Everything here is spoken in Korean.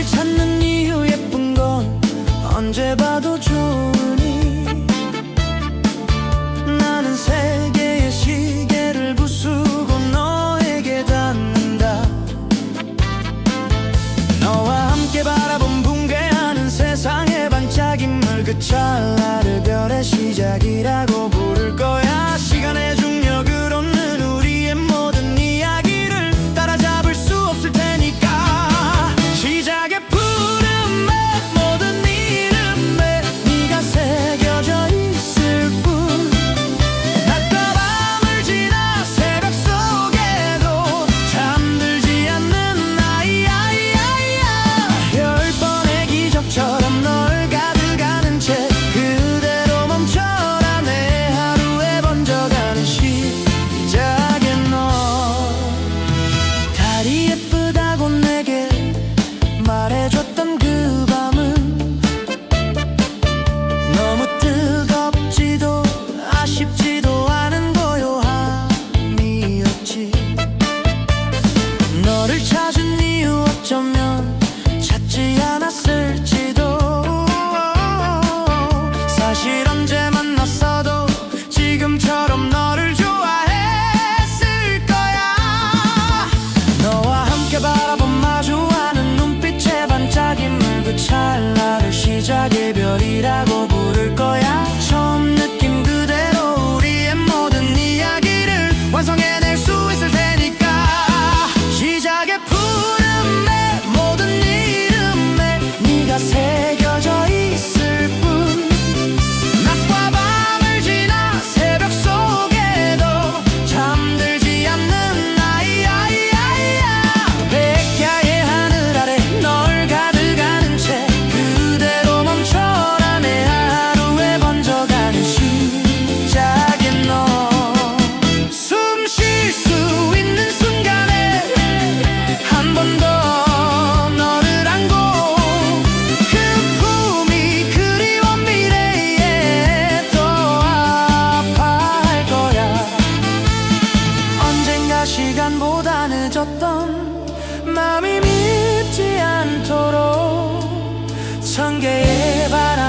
너를 찾는 이유 예쁜 건 언제 봐도 좋으니? 나는 세계의 시계를 부수고 너에게 닿는다. 너와 함께 바라본 붕괴하는 세상의 반짝임을 그 찰나를 별의 시작이라고 그 찰나를 시작의 별이라고 시간보다 늦었던 마음이 믿지 않도록 천 개의 바람